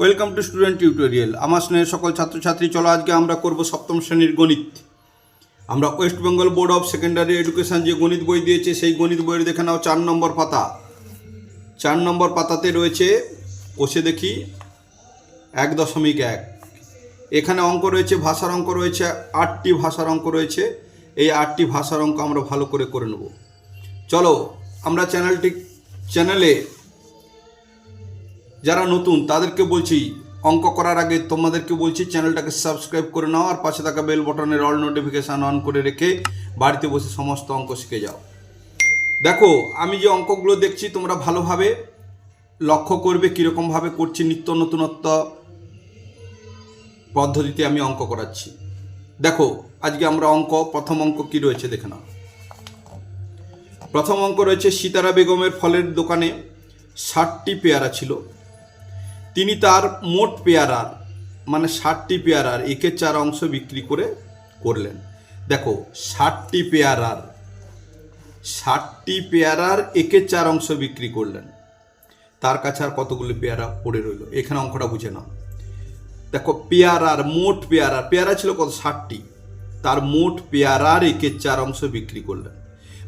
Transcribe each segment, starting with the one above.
Welcome to student tutorial. আমার স্নেহের সকল ছাত্রছাত্রী, চলো আজকে আমরা করব সপ্তম শ্রেণির গণিত। আমরা West Bengal board of secondary education যে গণিত বই দিয়েছে, সেই গণিত বইয়ের দেখে নাও চার নম্বর পাতা। চার নম্বর পাতাতে রয়েছে কষে দেখি, এক দশমিক এক। এখানে অঙ্ক রয়েছে, ভাষার অঙ্ক রয়েছে, আটটি ভাষার অঙ্ক রয়েছে। এই আটটি ভাষার অঙ্ক আমরা ভালো করে করে নেব। চলো, আমরা চ্যানেলটি, চ্যানেলে যারা নতুন, তাদেরকে বলছি, অঙ্ক করার আগে তোমাদেরকে বলছি, চ্যানেলটাকে সাবস্ক্রাইব করে নাও আর পাশে থাকা বেল বটনের অল নোটিফিকেশান অন করে রেখে বাড়িতে বসে সমস্ত অঙ্ক শিখে যাও। দেখো, আমি যে অঙ্কগুলো দেখছি, তোমরা ভালোভাবে লক্ষ্য করবে কীরকমভাবে করছি নিত্য নতুনত্ব পদ্ধতিতে আমি অঙ্ক করাচ্ছি। দেখো, আজকে আমরা অঙ্ক, প্রথম অঙ্ক কি রয়েছে দেখে নাও। প্রথম অঙ্ক রয়েছে সীতারা বেগমের ফলের দোকানে ষাটটি পেয়ারা ছিল। তিনি তার মোট পেয়ারার মানে ষাটটি পেয়ারার একের চার অংশ বিক্রি করে করলেন। দেখো, ষাটটি পেয়ারার ষাটটি পেয়ারার একের চার অংশ বিক্রি করলেন। তার কাছে আর কতগুলি পেয়ারা পড়ে রইল? এখানে অঙ্কটা বুঝে নাও। দেখো, পেয়ারার মোট পেয়ারার, পেয়ারা ছিল কত? ষাটটি। তার মোট পেয়ারার একের চার অংশ বিক্রি করলেন।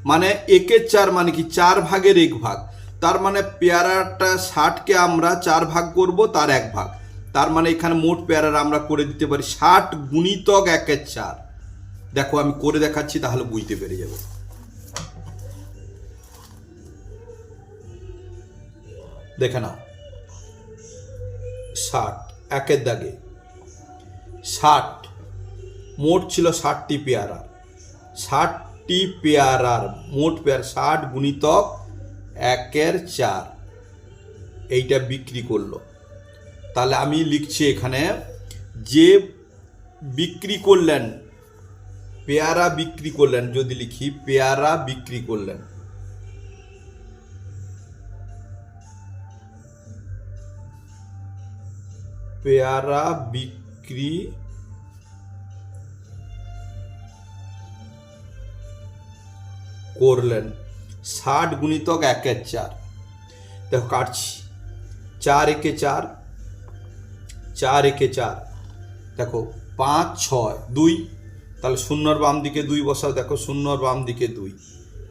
মানে একের চার মানে কি? চার ভাগের এক ভাগ। তার মানে পেয়ারাটা ষাটকে আমরা চার ভাগ করব, তার এক ভাগ। তার মানে এখানে মোট পেয়ারার আমরা করে দিতে পারি ষাট গুণিতক একের চার। দেখো, আমি করে দেখাচ্ছি, তাহলে বুঝতে পেরে যাবে। দেখে নাও। ষাট, একের দাগে। ষাট, মোট ছিল ষাটটি পেয়ারা ষাটটি পেয়ারার মোট পেয়ার, ষাট গুণিতক একের চার। এইটা বিক্রি করল। তাহলে আমি লিখছি এখানে, যে বিক্রি করলেন, পেয়ারা বিক্রি করলেন, যদি লিখি, পেয়ারা বিক্রি করলেন। পেয়ারা বিক্রি করলেন। ষাট গুণিতক একের চার। দেখো কাটছি। চার একে চার চার একে চার। দেখো পাঁচ, ছয়, দুই। তাহলে শূন্যর বাম দিকে দুই বসাও, দেখো শূন্যর বাম দিকে দুই।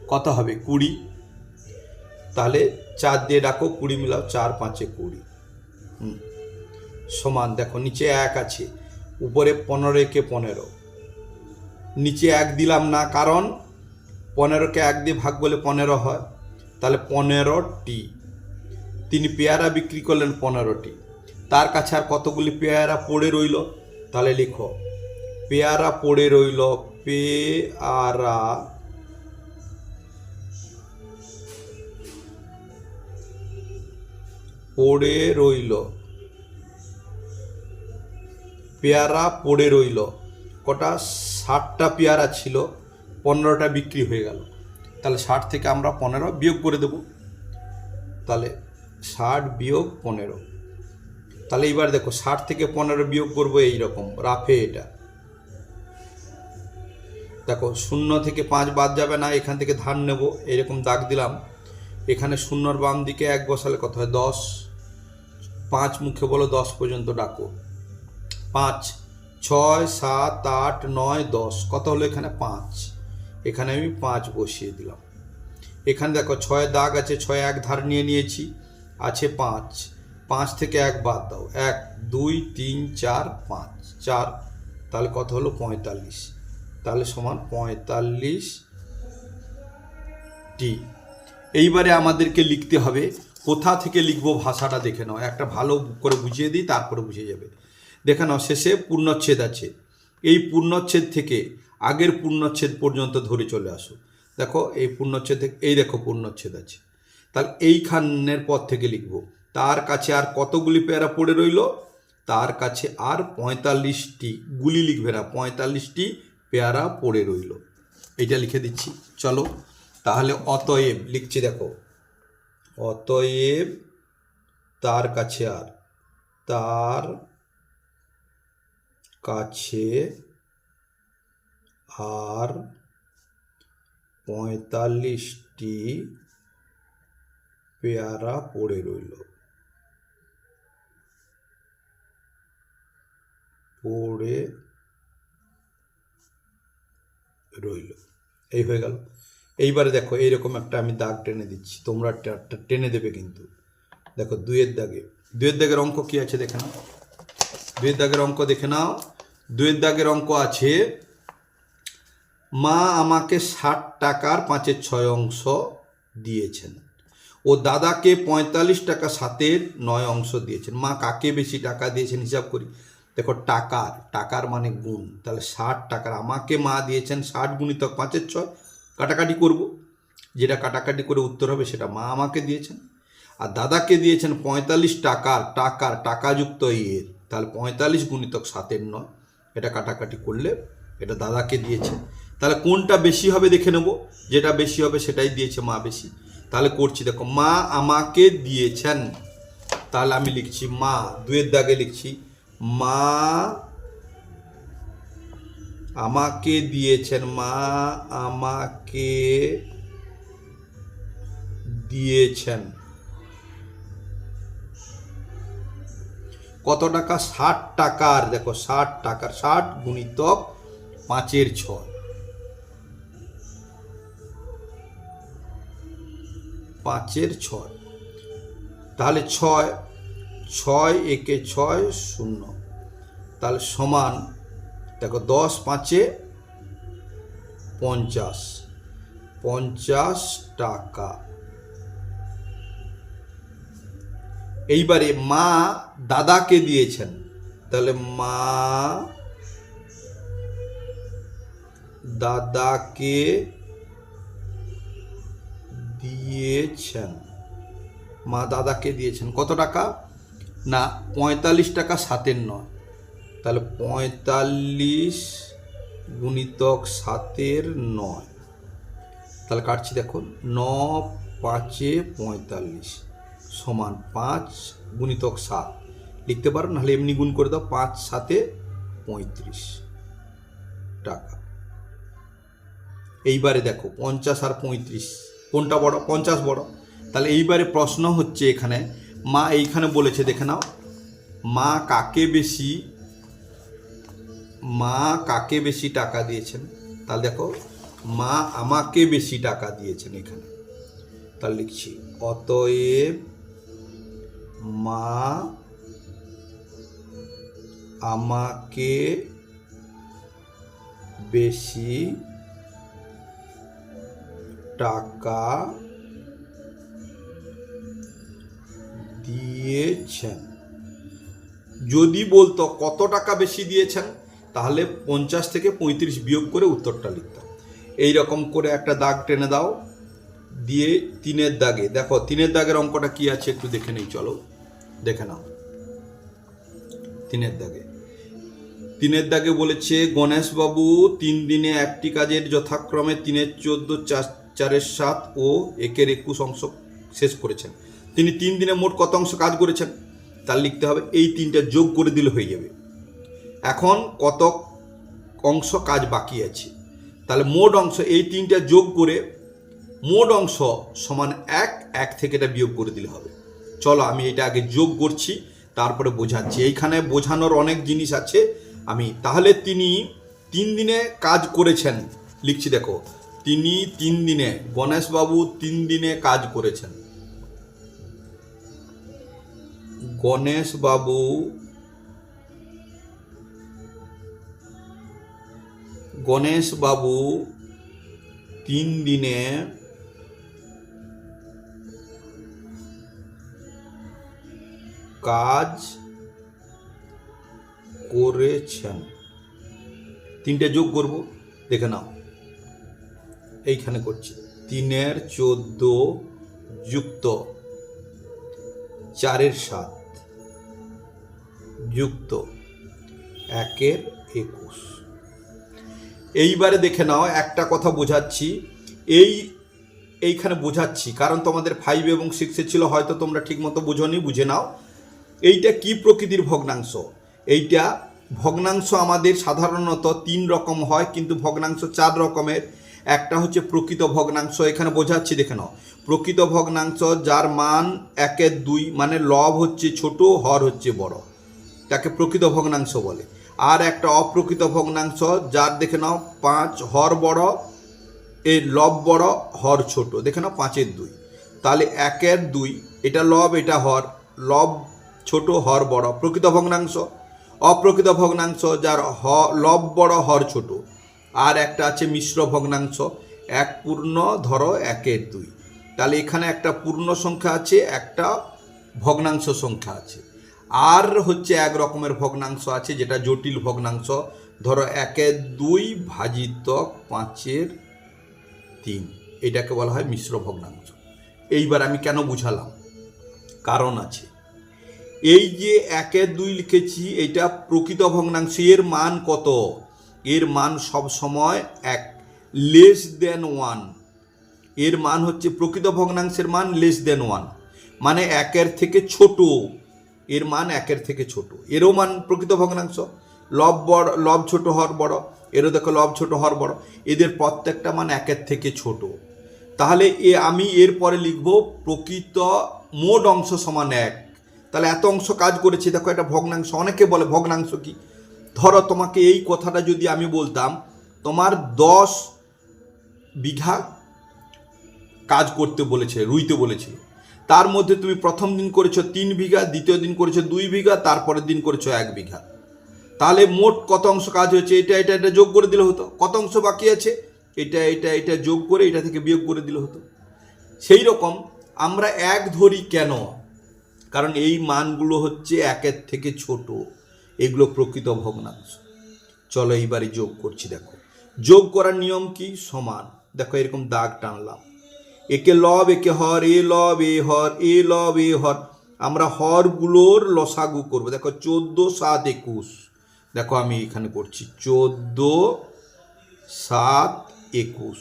কত হবে? কুড়ি। তাহলে চার দিয়ে ডাকো, কুড়ি মিলাও চার, পাঁচে কুড়ি। সমান, দেখো নিচে এক আছে, উপরে পনেরো একে পনেরো। নিচে এক দিলাম না, কারণ পনেরোকে এক দিয়ে ভাগ বলে পনেরো হয়, তাহলে পনেরোটি। তিনি পেয়ারা বিক্রি করলেন পনেরোটি। তার কাছে আর কতগুলি পেয়ারা পড়ে রইল? তাহলে লিখো। পেয়ারা পড়ে রইল, পেয়ারা পড়ে রইল। পেয়ারা পড়ে রইল। কটা? ষাটটা পেয়ারা ছিল। পনেরোটা বিক্রি হয়ে গেল। তাহলে ষাট থেকে আমরা পনেরো বিয়োগ করে দেব। তাহলে ষাট বিয়োগ পনেরো। তাহলে এবার দেখো, ষাট থেকে পনেরো বিয়োগ করব এইরকম, রাফে এটা। দেখো, শূন্য থেকে পাঁচ বাদ যাবে না, এখান থেকে ধান নেব এরকম দাগ দিলাম। এখানে শূন্যর বাম দিকে এক বসালে কত হয়? দশ। পাঁচ মুখে বলো, দশ পর্যন্ত ডাকো। পাঁচ, ছয়, সাত, আট, নয়, দশ, কত হলো এখানে? পাঁচ। এখানে আমি পাঁচ বসিয়ে দিলাম। এখানে দেখো ছয় দাগ আছে, ছয় এক ধার নিয়ে নিয়েছি, আছে পাঁচ। পাঁচ থেকে এক বাদ দাও। এক, দুই, তিন, চার, পাঁচ। চার, তাহলে কত হলো? পঁয়তাল্লিশ। তাহলে সমান পঁয়তাল্লিশ টি। এইবারে আমাদেরকে লিখতে হবে, কোথা থেকে লিখব ভাষাটা দেখে নাও। একটা ভালো করে বুঝিয়ে দিই, তারপরে বুঝে যাবে। দেখে নাও, শেষে পূর্ণচ্ছেদ আছে। এই পূর্ণচ্ছেদ থেকে আগের পূর্ণচ্ছেদ পর্যন্ত ধরে চলে আসো। দেখো, এই পূর্ণচ্ছেদ, এই দেখো পূর্ণচ্ছেদ আছে। তাহলে এইখানের পর থেকে লিখব, তার কাছে আর কতগুলি পেয়ারা পড়ে রইল? তার কাছে আর পঁয়তাল্লিশটি গুলি লিখবে না, পঁয়তাল্লিশটি পেয়ারা পড়ে রইল। এইটা লিখে দিচ্ছি। চলো, তাহলে অতএব লিখছি, দেখো। অতএব তার কাছে আর, তার কাছে আর পঁয়তাল্লিশটি পেয়ারা পড়ে রইল। পড়ে রইল। এই হয়ে গেল। এইবারে দেখো, এইরকম একটা আমি দাগ টেনে দিচ্ছি। তোমরা টেনে দেবে কিন্তু। দেখো দুয়ের দাগে। দুয়ের দাগের অঙ্ক কি আছে দেখে নাও। দুয়ের দাগের অঙ্ক দেখে নাও। দুয়ের দাগের অঙ্ক আছে মা আমাকে ষাট টাকার পাঁচের ছয় অংশ দিয়েছেন। ও দাদাকে পঁয়তাল্লিশ টাকা সাতের নয় অংশ দিয়েছেন। মা কাকে বেশি টাকা দিয়েছেন হিসাব করি। দেখো, টাকার টাকার মানে গুণ। তাহলে ষাট টাকার, আমাকে মা দিয়েছেন ষাট গুণিতক পাঁচের ছয়, কাটাকাটি করব। যেটা কাটাকাটি করে উত্তর হবে সেটা মা আমাকে দিয়েছেন। আর দাদাকে দিয়েছেন পঁয়তাল্লিশ টাকার টাকার, টাকাযুক্ত ইয়ের। তাহলে পঁয়তাল্লিশ গুণিতক সাতের নয়, এটা কাটাকাটি করলে এটা দাদাকে দিয়েছে তাহলে কোনটা বেশি হবে দেখে নেব। যেটা বেশি হবে সেটাই দিয়েছে মা বেশি। তাহলে করছি, দেখো, মা আমাকে দিয়েছেন। তাহলে আমি লিখছি মা, দুয়ের দাগে লিখছি, মা আমাকে দিয়েছেন, মা আমাকে দিয়েছেন। কত টাকা? ষাট টাকার, দেখো, ষাট টাকার, ষাট গুণিতক পাঁচের ছয়। পাঁচের ছয়। তাহলে ছয় ছয় একে ছয় শূন্য। তাহলে সমান, দেখো দশ পাঁচে পঞ্চাশ। পঞ্চাশ টাকা। এইবারে মা দাদাকে দিয়েছেন। তাহলে মা দাদাকে দিয়েছেন। মা দাদাকে দিয়েছেন। কত টাকা? না, পঁয়তাল্লিশ টাকা সাতের নয়। তাহলে পঁয়তাল্লিশ গুণিতক সাতের নয়। তাহলে কাটছি দেখুন, ন পাঁচে পঁয়তাল্লিশ সমান পাঁচ গুণিতক সাত। লিখতে পারো, নাহলে এমনি গুণ করে দাও, পাঁচ সাতে পঁয়ত্রিশ টাকা। এইবারে দেখো, পঞ্চাশ আর পঁয়ত্রিশ। কোনটা বড়? পঞ্চাশ বড়। তাহলে এইবারে প্রশ্ন হচ্ছে এখানে, মা এইখানে বলেছে, দেখে নাও। মা কাকে বেশি, মা কাকে বেশি টাকা দিয়েছেন? তাহলে দেখো, মা আমাকে বেশি টাকা দিয়েছেন এখানে। তাহলে লিখছি, অতএব মা আমাকে বেশি টাকা দিয়েছেন। যদি বলতো কত টাকা বেশি দিয়েছেন, তাহলে পঞ্চাশ থেকে পঁয়ত্রিশ বিয়োগ করে উত্তরটা লিখতাম এই রকম করে একটা দাগ টেনে দাও, দিয়ে তিনের দাগে, দেখো তিনের দাগের অঙ্কটা কি আছে একটু দেখে নেই, চলো, দেখে নাও। তিনের দাগে। তিনের দাগে বলেছে, গণেশবাবু তিন দিনে একটি কাজের যথাক্রমে তিনের চোদ্দ চার চারের সাত ও একের একুশ অংশ শেষ করেছেন। তিনি তিন দিনে মোট কত অংশ কাজ করেছেন তার লিখতে হবে, এই তিনটা যোগ করে দিলে হয়ে যাবে। এখন কত অংশ কাজ বাকি আছে? তাহলে মোট অংশ, এই তিনটা যোগ করে মোট অংশ সমান এক এক থেকে এটা বিয়োগ করে দিলে হবে। চলো, আমি এটা আগে যোগ করছি, তারপরে বোঝাচ্ছি। এইখানে বোঝানোর অনেক জিনিস আছে। আমি, তাহলে তিনি তিন দিনে কাজ করেছেন, লিখছি দেখো। তিনি তিন দিনে, গণেশবাবু তিন দিনে কাজ করেছেন। গণেশবাবু গণেশবাবু তিন দিনে কাজ করেছেন। তিনটে যোগ করব, দেখে নাও। এইখানে করছি। তিনের চোদ্দ যুক্ত চারের সাত যুক্ত একের একুশ। এইবারে দেখে নাও, একটা কথা বোঝাচ্ছি। এই, এইখানে বোঝাচ্ছি, কারণ তোমাদের ফাইভ এবং সিক্সে ছিল, হয়তো তোমরা ঠিকমতো বোঝনি, বুঝে নাও। এইটা কি প্রকৃতির ভগ্নাংশ? এইটা ভগ্নাংশ আমাদের সাধারণত তিন রকম হয়, কিন্তু ভগ্নাংশ চার রকমের। একটা হচ্ছে প্রকৃত ভগ্নাংশ, এখানে বোঝাচ্ছি, দেখে নাও। প্রকৃত ভগ্নাংশ, যার মান একের দুই মানে লব হচ্ছে ছোট, হর হচ্ছে বড়। তাকে প্রকৃত ভগ্নাংশ বলে। আর একটা অপ্রকৃত ভগ্নাংশ, যার, দেখে নাও, পাঁচ, হর বড় এই লব বড়, হর ছোট। দেখে নাও, পাঁচের দুই। তাহলে একের দুই, এটা লব, এটা হর, লব ছোট, হর বড়। প্রকৃত ভগ্নাংশ, অপ্রকৃত ভগ্নাংশ, যার হ, লব বড়, হর ছোট। আর একটা আছে মিশ্র ভগ্নাংশ, এক পূর্ণ, ধরো একের দুই। তাহলে এখানে একটা পূর্ণ সংখ্যা আছে, একটা ভগ্নাংশ সংখ্যা আছে। আর হচ্ছে এক রকমের ভগ্নাংশ আছে, যেটা জটিল ভগ্নাংশ। ধরো একের দুই ভাজিতক পাঁচের তিন, এটাকে বলা হয় মিশ্র ভগ্নাংশ। এইবার আমি কেন বুঝালাম? কারণ আছে। এই যে একের দুই লিখেছি, এটা প্রকৃত ভগ্নাংশ, এর মান কত? এর মান সব সময় এক লেস দেন ওয়ানের মান হচ্ছে প্রকৃত ভগ্নাংশের মান লেস দেন ওয়ান মানে একের থেকে ছোট। এর মান একের থেকে ছোট। এরও মান প্রকৃত ভগ্নাংশ। লব বড়, লব ছোট হর বড়। এরও দেখো লব ছোট হর বড়। এদের প্রত্যেকটা মান একের থেকে ছোট। তাহলে এ আমি এর পরে লিখব প্রকৃত মোট অংশ সমান এক। তাহলে এত অংশ কাজ করেছে। দেখো এটা ভগ্নাংশ। অনেকে বলে ভগ্নাংশ কি? ধরো তোমাকে এই কথাটা যদি আমি বলতাম, তোমার দশ বিঘা কাজ করতে বলেছে, রুইতে বলেছিল তার মধ্যে তুমি প্রথম দিন করেছ তিন বিঘা, দ্বিতীয় দিন করেছ দুই বিঘা, তারপরের দিন করেছ এক বিঘা। তাহলে মোট কত অংশ কাজ হয়েছে? এটা এটা এটা যোগ করে দিলে হতো। কত অংশ বাকি আছে? এটা এটা এটা যোগ করে এটা থেকে বিয়োগ করে দিলে হতো। সেই রকম আমরা এক ধরি কেন? কারণ এই মানগুলো হচ্ছে একের থেকে ছোট। এগুলো প্রকৃত ভগ্নাংশ। চলো এইবারে যোগ করছি, দেখো। যোগ করার নিয়ম কি? সমান। দেখো, এরকম দাগ টানলাম। একে লব, একে হর, এ লব, এ হর, এ লব, এ হর। আমরা হরগুলোর লসাগু করব। দেখো, চোদ্দ, সাত, একুশ। দেখো, আমি এখানে করছি চোদ্দ, সাত, একুশ।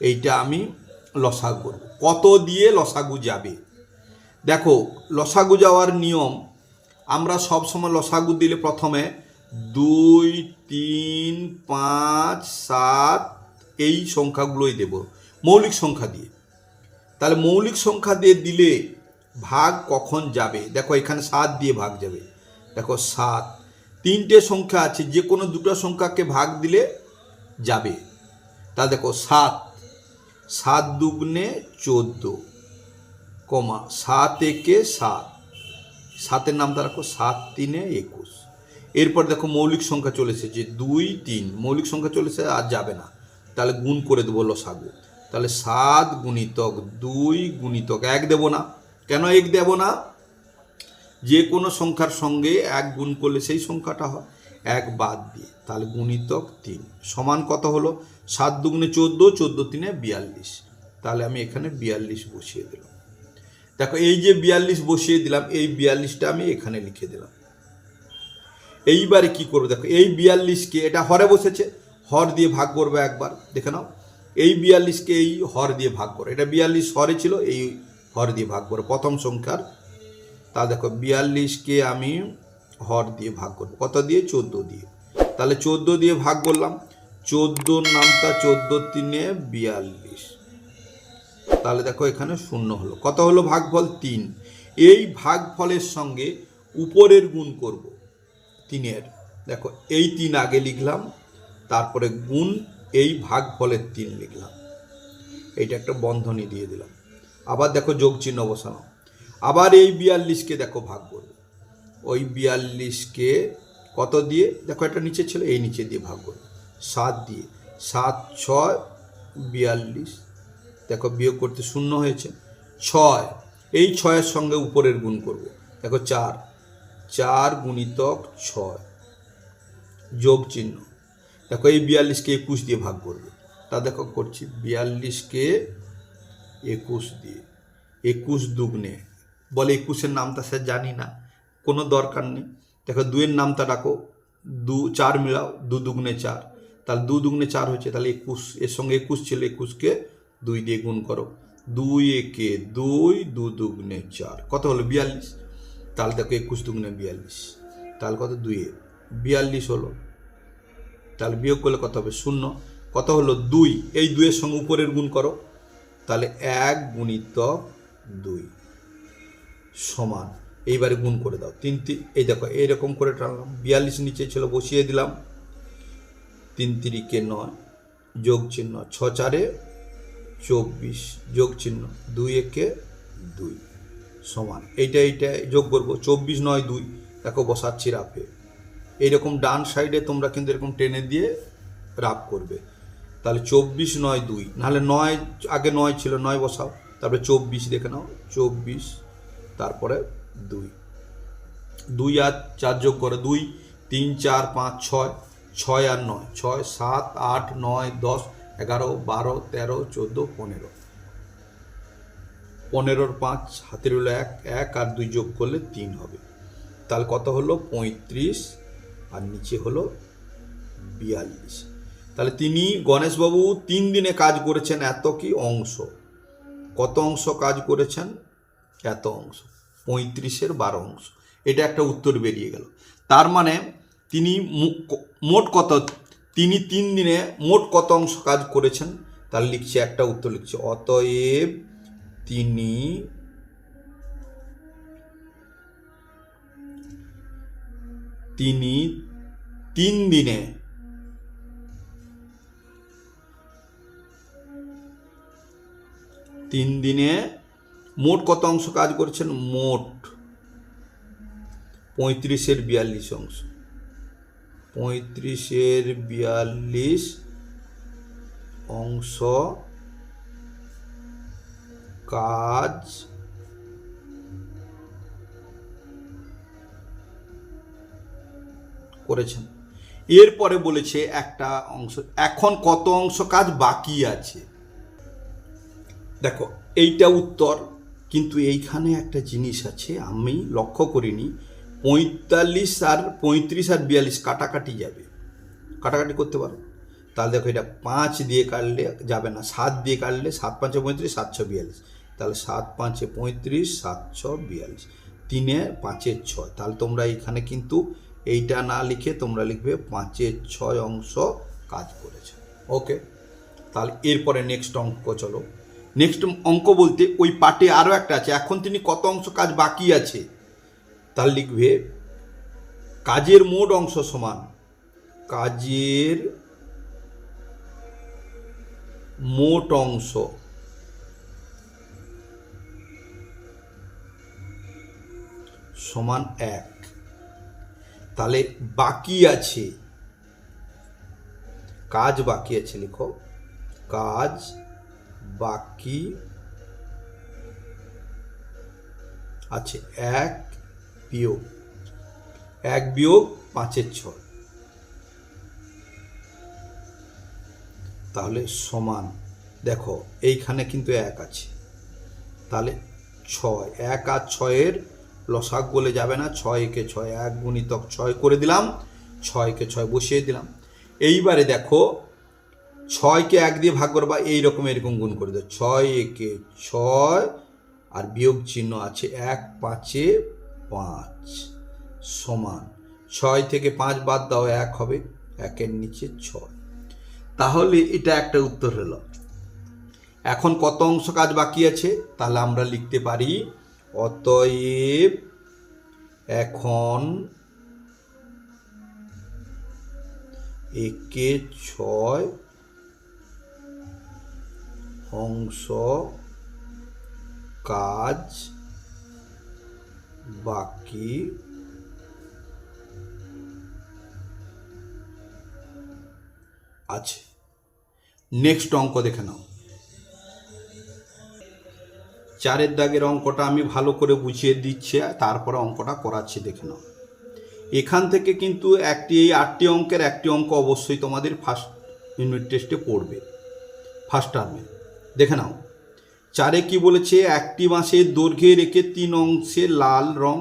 এইটা আমি লসাগু করব। কত দিয়ে লসাগু যাবে? দেখো, লসাগু যাওয়ার নিয়ম আমরা সব সময় লসাগু দিলে প্রথমে দুই, তিন, পাঁচ, সাত, এই সংখ্যাগুলোই দেব, মৌলিক সংখ্যা দিয়ে। তাহলে মৌলিক সংখ্যা দিয়ে দিলে ভাগ কখন যাবে? দেখো এখানে সাত দিয়ে ভাগ যাবে। দেখো সাত, তিনটে সংখ্যা আছে, যে কোনো দুটো সংখ্যাকে ভাগ দিলে যাবে। তা দেখো সাত সাত দুগুণে চোদ্দ, কমা সাত একে সাত। সাতের নামটা রাখো সাত, তিনে একুশ। এরপর দেখো মৌলিক সংখ্যা চলেছে যে দুই, তিন। মৌলিক সংখ্যা চলে এসে আর যাবে না। তাহলে গুণ করে দেবো লসাগু। তাহলে সাত গুণিতক দুই গুণিতক এক দেব না। কেন এক দেব না? যে কোনো সংখ্যার সঙ্গে এক গুণ করলে সেই সংখ্যাটা হয়। এক বাদ দিয়ে। তাহলে গুণিতক তিন। সমান কত হলো? সাত দুগুণে চোদ্দ চোদ্দ তিনে বিয়াল্লিশ। তাহলে আমি এখানে বিয়াল্লিশ বসিয়ে দিলাম। দেখো, এই যে বিয়াল্লিশ বসিয়ে দিলাম, এই বিয়াল্লিশটা আমি এখানে লিখে দিলাম। এইবারে কি করব দেখো, এই বিয়াল্লিশকে, এটা হরে বসেছে, হর দিয়ে ভাগ করবে একবার, দেখে নাও। এই বিয়াল্লিশকে এই হর দিয়ে ভাগ করো। এটা বিয়াল্লিশ হরে ছিল, এই হর দিয়ে ভাগ করো। প্রথম সংখ্যার, তা দেখো, বিয়াল্লিশকে আমি হর দিয়ে ভাগ করব। কত দিয়ে? চোদ্দ দিয়ে। তাহলে চোদ্দ দিয়ে ভাগ করলাম, চোদ্দোর নামটা চোদ্দ তিনে বিয়াল্লিশ। তাহলে দেখো এখানে শূন্য হলো। কত হলো ভাগফল? তিন। এই ভাগফলের সঙ্গে উপরের গুণ করব। তিনের। দেখো, এই তিন আগে লিখলাম, তারপরে গুণ, এই ভাগফলের তিন লিখলাম। এইটা একটা বন্ধনী দিয়ে দিলাম। আবার দেখো যোগ চিহ্ন বসানো। আবার এই বিয়াল্লিশকে দেখো ভাগ করবে। ওই বিয়াল্লিশকে কত দিয়ে? দেখো একটা নিচে ছিল, এই নিচে দিয়ে ভাগ করবে। সাত দিয়ে। সাত, ছয়, বিয়াল্লিশ। দেখো, বিয়োগ করতে শূন্য হয়েছে। ছয়, এই ছয়ের সঙ্গে উপরের গুণ করব। দেখো, চার। চার গুণিতক ছয়। যোগ চিহ্ন। দেখো, এই বিয়াল্লিশকে একুশ দিয়ে ভাগ করবে। তা দেখো, করছি বিয়াল্লিশকে একুশ দিয়ে। একুশ দুগুণে। বলে একুশের নামটা স্যার জানি না। কোনো দরকার নেই। দেখো দুয়ের নামটা ডাকো দু, চার মিলাও। দু দুগুণে চার। তাহলে দু দুগুণে চার হয়েছে তাহলে একুশ, এর সঙ্গে একুশ ছিল, একুশকে দুই দিয়ে গুণ করো। দুই একে দুই, দু দুগুণে চার। কত হলো? বিয়াল্লিশ। তাহলে দেখো একুশ দুগুণে বিয়াল্লিশ। তাহলে কত? দুইয়ে বিয়াল্লিশ হলো। তাহলে বিয়োগ করলে কত হবে? শূন্য। কত হলো? দুই। এই দুইয়ের সঙ্গে উপরের গুণ করো। তাহলে এক গুণিতক দুই। সমান। এইবারে গুণ করে দাও। তিন তিন এই দেখো, এইরকম করে টানলাম। বিয়াল্লিশ নিচে ছিল, বসিয়ে দিলাম। তিন তিরিকে নয় যোগ চিহ্ন ছ চারে চব্বিশ, যোগ চিহ্ন, দুই একে দুই, সমান। এইটা এইটা যোগ করব, চব্বিশ নয় দুই। দেখো, বসাচ্ছি রাফে। এইরকম ডান সাইডে তোমরা কিন্তু এরকম টেনে দিয়ে রাফ করবে। তাহলে চব্বিশ নয় দুই। নাহলে নয়, আগে নয় ছিল, নয় বসাও। তারপরে চব্বিশ দেখে নাও, চব্বিশ, তারপরে দুই। দুই আর চার যোগ করে, দুই, তিন, চার, পাঁচ, ছয় ছয় আর নয়। ছয়, সাত, আট, নয়, দশ এগারো, বারো, তেরো, চোদ্দ, পনেরো। পনেরোর পাঁচ, হাতের হলো এক এক, আর দুই যোগ করলে তিন হবে। তাহলে কত হলো? পঁয়ত্রিশ, আর নিচে হলো বিয়াল্লিশ। তাহলে তিনি গণেশবাবু তিন দিনে কাজ করেছেন এত কি অংশ? কত অংশ কাজ করেছেন? এত অংশ। পঁয়ত্রিশের বারো অংশ। এটা একটা উত্তর বেরিয়ে গেল। তার মানে তিনি মোট কত তিনি তিন দিনে মোট কত অংশ কাজ করেছেন? তার লিখছে একটা উত্তর, লিখছে, অতএব তিনি তিনি তিন দিনে তিন দিনে মোট কত অংশ কাজ করেছেন? মোট পঁয়ত্রিশের বিয়াল্লিশ অংশ। পঁয়ত্রিশের বিয়াল্লিশ অংশ কাজ করেছেন। এরপরে বলেছে একটা অংশ, এখন কত অংশ কাজ বাকি আছে? দেখো, এইটা উত্তর, কিন্তু এইখানে একটা জিনিস আছে, আমি লক্ষ্য করিনি। পঁয়তাল্লিশ আর পঁয়ত্রিশ আর বিয়াল্লিশ কাটাকাটি যাবে। কাটাকাটি করতে পারো। তাহলে দেখো এটা পাঁচ দিয়ে কাটলে যাবে না। সাত দিয়ে কাটলে সাত পাঁচে পঁয়ত্রিশ সাতশো বিয়াল্লিশ। তাহলে সাত পাঁচে পঁয়ত্রিশ সাতশো বিয়াল্লিশ। তিনে পাঁচের ছয়। তাহলে তোমরা এইখানে কিন্তু এইটা না লিখে তোমরা লিখবে পাঁচের ছয় অংশ কাজ করেছে। ওকে? তাহলে এরপরে নেক্সট অঙ্ক চলো। নেক্সট অঙ্ক বলতে ওই পার্টে আরও একটা আছে। এখন তিনি কত অংশ কাজ বাকি আছে? তার লিখবে, কাজের মোট অংশ সমান, কাজের মোট অংশ সমান এক। তাহলে বাকি আছে, কাজ বাকি আছে, লিখো, কাজ বাকি আছে, এক বিয়োগ। এক বিয়োগ পাঁচের ছয়। তাহলে সমান, দেখো, এইখানে কিন্তু এক আছে। তাহলে ছয়, এক আর ছয়ের লসাগ বলে যাবে না, ছয় একে ছয়, এক গুণিতক ছয় করে দিলাম ছয়কে ছয় বসিয়ে দিলাম। এইবারে দেখো ছয়কে এক দিয়ে ভাগ করবা এইরকম এরকম গুণ করে দাও। ছয় একে ছয় আর বিয়োগ চিহ্ন আছে এক পাঁচে পাঁচ সমান ছয় থেকে পাঁচ বাদ দাও, এক হবে, একের নিচে ছয়। তাহলে এটা একটা উত্তর হলো। এখন কত অংশ কাজ বাকি আছে? তাহলে আমরা লিখতে পারি, অতএব এখন একে ছয় অংশ কাজ বাকি আছে। নেক্সট অঙ্ক দেখে নাও। চারের দাগের অঙ্কটা আমি ভালো করে বুঝিয়ে দিচ্ছি, তারপরে অঙ্কটা করাচ্ছি, দেখে নাও। এখান থেকে কিন্তু একটি, এই আটটি অঙ্কের একটি অঙ্ক অবশ্যই তোমাদের ফার্স্ট ইউনিট টেস্টে পড়বে। ফার্স্ট টার্মে দেখে নাও। চারে কি বলেছে? একটি মাসের দৈর্ঘ্যে রেখে তিন অংশে লাল রং,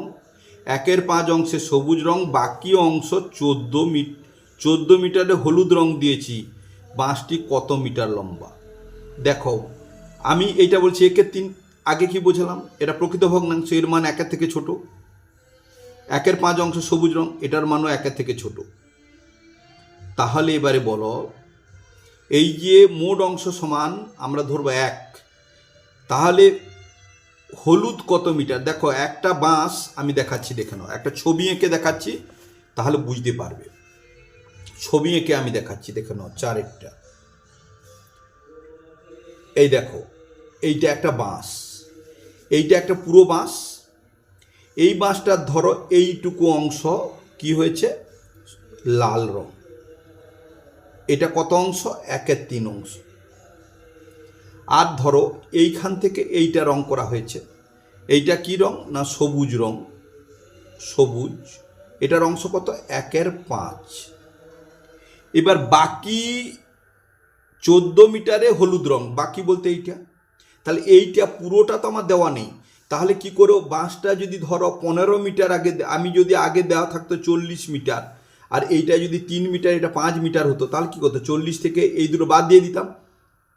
একের পাঁচ অংশে সবুজ রং, বাকি অংশ চোদ্দ মিট চোদ্দ মিটারে হলুদ রং দিয়েছি। বাঁশটি কত মিটার লম্বা? দেখো, আমি এইটা বলছি একের তিন আগে কি বোঝালাম? এটা প্রকৃত ভগ্নাংশ, এর মান একের থেকে ছোট। একের পাঁচ অংশ সবুজ রং, এটার মানও একের থেকে ছোট। তাহলে এবারে বলো, এই যে মোট অংশ সমান, আমরা ধরবো এক। তাহলে হলুদ কত মিটার? দেখো, একটা বাঁশ আমি দেখাচ্ছি, দেখে নাও। একটা ছবি এঁকে দেখাচ্ছি, তাহলে বুঝতে পারবে। ছবি এঁকে আমি দেখাচ্ছি, দেখে নাও চারেরটা এই দেখো, এইটা একটা বাঁশ। এইটা একটা পুরো বাঁশ। এই বাঁশটার ধরো, এইটুকু অংশ কি হয়েছে? লাল রং। এটা কত অংশ? একের তিন অংশ। আর ধরো এইখান থেকে এইটা রং করা হয়েছে। এইটা কি রং না সবুজ রং? সবুজ। এটার অংশ কত? একের পাঁচ। এবার বাকি চোদ্দ মিটারে হলুদ রং। বাকি বলতে এইটা। তাহলে এইটা পুরোটা তো আমার দেওয়া নেই। তাহলে কি করো? বাঁশটা যদি ধরো পনেরো মিটার আগে আমি যদি আগে দেওয়া থাকতো চল্লিশ মিটার, আর এইটা যদি তিন মিটার, এটা পাঁচ মিটার হতো, তাহলে কি করতো? চল্লিশ থেকে এই দুটো বাদ দিয়ে দিতাম।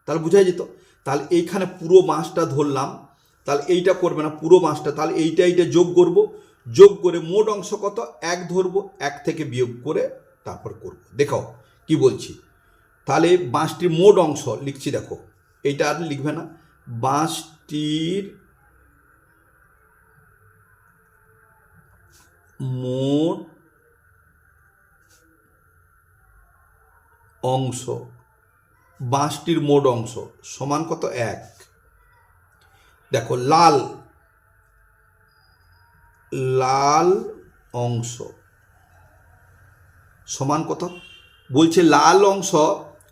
তাহলে বোঝা যেত। তাহলে এইখানে পুরো বাঁশটা ধরলাম, তাহলে এইটা করবে না, পুরো বাঁশটা তাহলে এইটা এইটা যোগ করব, যোগ করে মোট অংশ কত? এক ধরবো, এক থেকে বিয়োগ করে তারপর করব। দেখো কি বলছি? তাহলে বাঁশটির মোট অংশ, লিখছি দেখো, এইটা আর লিখবে না, বাঁশটির মোট অংশ বাঁশটির মোট অংশ সমান কত এক? দেখো, লাল লাল অংশ সমান কত? বলছে লাল অংশ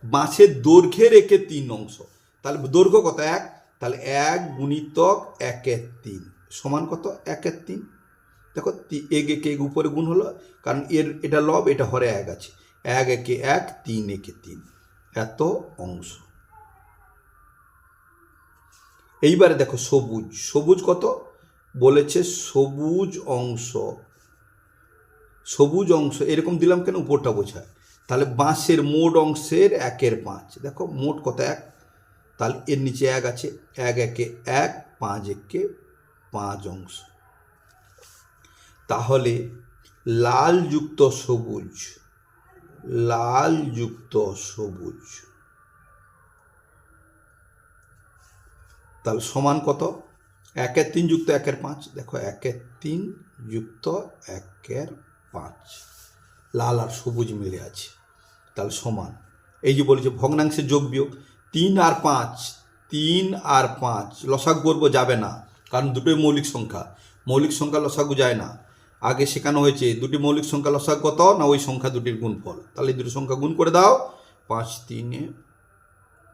বাঁশের দৈর্ঘ্যের একে তিন অংশ। তাহলে দৈর্ঘ্য কত এক? তাহলে এক গুণিতক একের তিন। সমান কত? একের তিন। দেখো এক একে এক উপরে গুণ হলো, কারণ এর, এটা লব, এটা হরে এক আছে। এক একে এক, তিন একে তিন। এত অংশ। এইবারে দেখো সবুজ। সবুজ কত? বলেছে সবুজ অংশ। সবুজ অংশ, এরকম দিলাম কেন? উপরটা বোঝায়। তাহলে বাঁশের মোট অংশের একের পাঁচ। দেখো মোট কত? এক। তাহলে এর নিচে এক আছে। এক একে এক, পাঁচ একে পাঁচ অংশ। তাহলে লাল যুক্ত সবুজ। লাল যুক্ত সবুজ। তাহলে সমান কত? একের তিন যুক্ত একের পাঁচ। দেখো, একের তিন যুক্ত একের পাঁচ। লাল আর সবুজ মিলে আছে। তাহলে সমান। এই যে বলেছে ভগ্নাংশের যোগ বিয়োগ। তিন আর পাঁচ, তিন আর পাঁচ। লসাগু করব যাবে না, কারণ দুটোই মৌলিক সংখ্যা। মৌলিক সংখ্যা লসাগু যায় না। আগে শেখানো হয়েছে দুটি মৌলিক সংখ্যা লসাগু কত, না ওই সংখ্যা দুটির গুণফল? তাহলে দুটি সংখ্যা গুণ করে দাও। পাঁচ, তিনে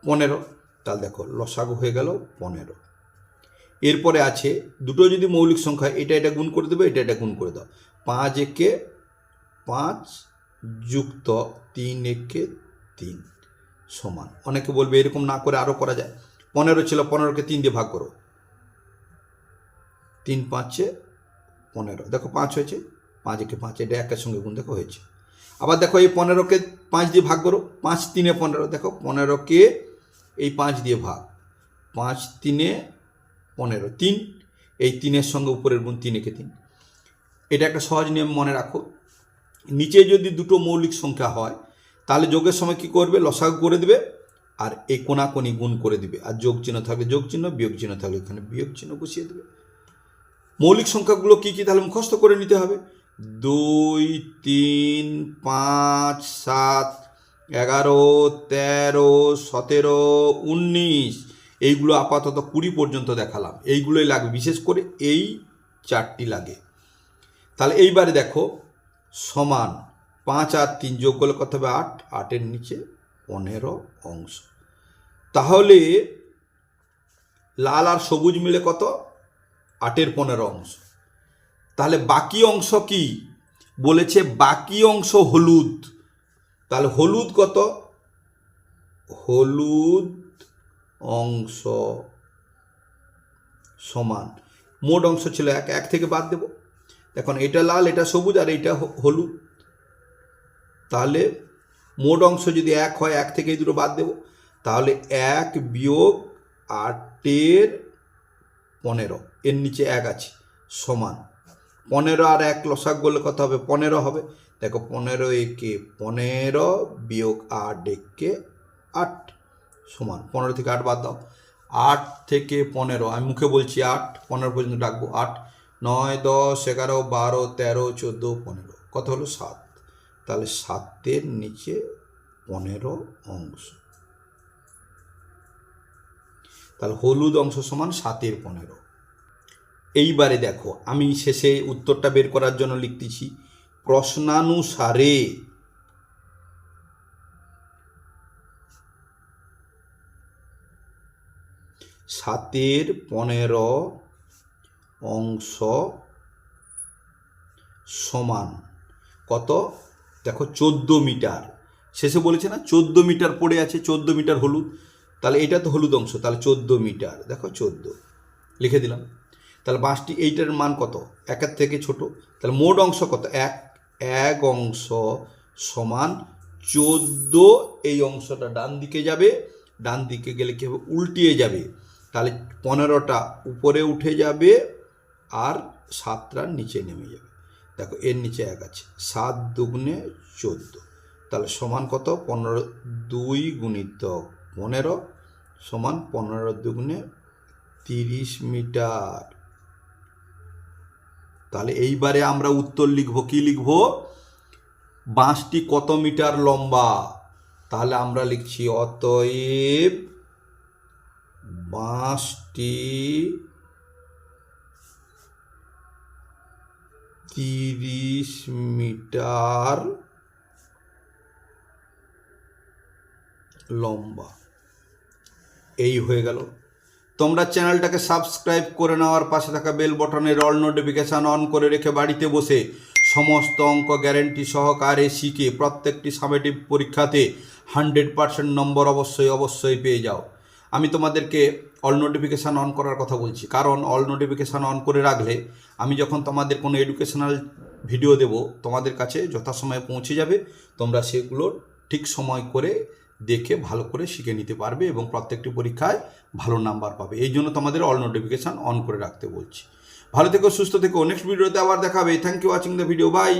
পনেরো। তাহলে দেখো, লসাগু হয়ে গেল পনেরো। এরপরে আছে, দুটো যদি মৌলিক সংখ্যা, এটা এটা গুণ করে দেবে, এটা এটা গুণ করে দাও। পাঁচ একে পাঁচ যুক্ত তিন একে তিন সমান। অনেকে বলবে এরকম না করে আরও করা যায়। পনেরো ছিল, পনেরোকে তিন দিয়ে ভাগ করো। তিন পাঁচে পনেরো। দেখো পাঁচ হয়েছে, পাঁচ একে পাঁচ, এটা একের সঙ্গে গুণ, দেখো হয়েছে। আবার দেখো এই পনেরোকে পাঁচ দিয়ে ভাগ করো, পাঁচ তিনে পনেরো, দেখো পনেরোকে এই পাঁচ দিয়ে ভাগ। পাঁচ তিনে পনেরো, তিন, এই তিনের সঙ্গে উপরের গুণ তিন একে তিন। এটা একটা সহজ নিয়ম মনে রাখো। নিচে যদি দুটো মৌলিক সংখ্যা হয়, তাহলে যোগের সময় কি করবে? লসাগু করে দেবে আর এই কোনাকোনি গুণ করে দিবে। আর যোগ চিহ্ন থাকলে যোগ চিহ্ন বিয়োগ চিহ্ন থাকলে এখানে বিয়োগ চিহ্ন বসিয়ে দেবে। মৌলিক সংখ্যাগুলো কি কি তাহলে মুখস্থ করে নিতে হবে? দুই, তিন, পাঁচ, সাত, এগারো, তেরো, সতেরো, উনিশ। এইগুলো আপাতত কুড়ি পর্যন্ত দেখালাম। এইগুলোই লাগবে। বিশেষ করে এই চারটি লাগে। তাহলে এইবারে দেখো, সমান পাঁচ আর তিন যোগ করলে কত হবে? আট। আটের নিচে পনেরো অংশ। তাহলে লাল আর সবুজ মিলে কত? আটের পনেরো অংশ। তাহলে বাকি অংশ কি? বলেছে বাকি অংশ হলুদ। তাহলে হলুদ কত? হলুদ অংশ সমান। মোট অংশ ছিল এক এক থেকে বাদ দেব। এখন এটা লাল, এটা সবুজ, আর এইটা হ- হলুদ। তাহলে মোট অংশ যদি এক হয়, এক থেকে এই দুটো বাদ দেব। তাহলে এক বিয়োগ আটের পনেরো। এর নিচে এক আছে, সমান। পনেরো আর এক লসাগ করলে কত হবে? পনেরো হবে। দেখো, পনেরো একে পনেরো বিয়োগ আট একে আট, সমান। পনেরো থেকে আট বাদ দাও। আট থেকে পনেরো, আমি মুখে বলছি আট, পনেরো পর্যন্ত ডাকবো আট, নয়, দশ, এগারো, বারো, তেরো, চোদ্দ, পনেরো। কত হলো? সাত। তাহলে সাতের নিচে পনেরো অংশ। তাহলে হলুদ অংশ সমান সাতের পনেরো। এইবারে দেখো, আমি শেষে উত্তরটা বের করার জন্য লিখতেছি, প্রশ্নানুসারে সাতের পনেরো অংশ সমান কত? দেখো চোদ্দ মিটার। শেষে বলেছে না, চোদ্দ মিটার পড়ে আছে, চোদ্দ মিটার হলুদ। তাহলে এটা তো হলুদ অংশ, তাহলে চোদ্দ মিটার। দেখো চোদ্দ। লিখে দিলাম। তাহলে বাঁশটি এইটার মান কত? একের থেকে ছোট। তাহলে মোট অংশ কত? এক। এক অংশ সমান চোদ্দ এই অংশটা ডান দিকে যাবে। ডান দিকে গেলে কী হবে? উল্টিয়ে যাবে। তাহলে পনেরোটা উপরে উঠে যাবে আর সাতটা নিচে নেমে যাবে। দেখো, এর নিচে এক আছে। সাত দুগুণে চোদ্দ। তাহলে সমান কত? পনেরো দুই গুণিত পনেরো সমান পনেরো দুগুণে তিরিশ মিটার। তাহলে এইবারে আমরা উত্তর লিখব, কি লিখব? বাঁশটি কত মিটার লম্বা? তাহলে আমরা লিখছি, অতএব বাঁশটি তিরিশ মিটার লম্বা। এই হয়ে গেল। তোমরা চ্যানেলটাকে সাবস্ক্রাইব করে নেওয়ার পাশে থাকা বেল বটনের অল নোটিফিকেশান অন করে রেখে বাড়িতে বসে। সমস্ত অঙ্ক গ্যারেন্টি সহকারে শিখে প্রত্যেকটি সামেটিভ পরীক্ষাতে হান্ড্রেড পার্সেন্ট নম্বর অবশ্যই অবশ্যই পেয়ে যাও। আমি তোমাদেরকে অল নোটিফিকেশান অন করার কথা বলছি। কারণ অল নোটিফিকেশান অন করে রাখলে আমি যখন তোমাদের কোনো এডুকেশনাল ভিডিও দেব, তোমাদের কাছে যথাসময়ে পৌঁছে যাবে। তোমরা সেগুলো ঠিক সময় করে দেখে ভালো করে শিখে নিতে পারবে এবং প্রত্যেকটি পরীক্ষায় ভালো নাম্বার পাবে। এই জন্য তোমাদের অল নোটিফিকেশান অন করে রাখতে বলছি। ভালো থেকো, সুস্থ থেকো। নেক্সট ভিডিওতে আবার দেখাবে thank you watching the video bye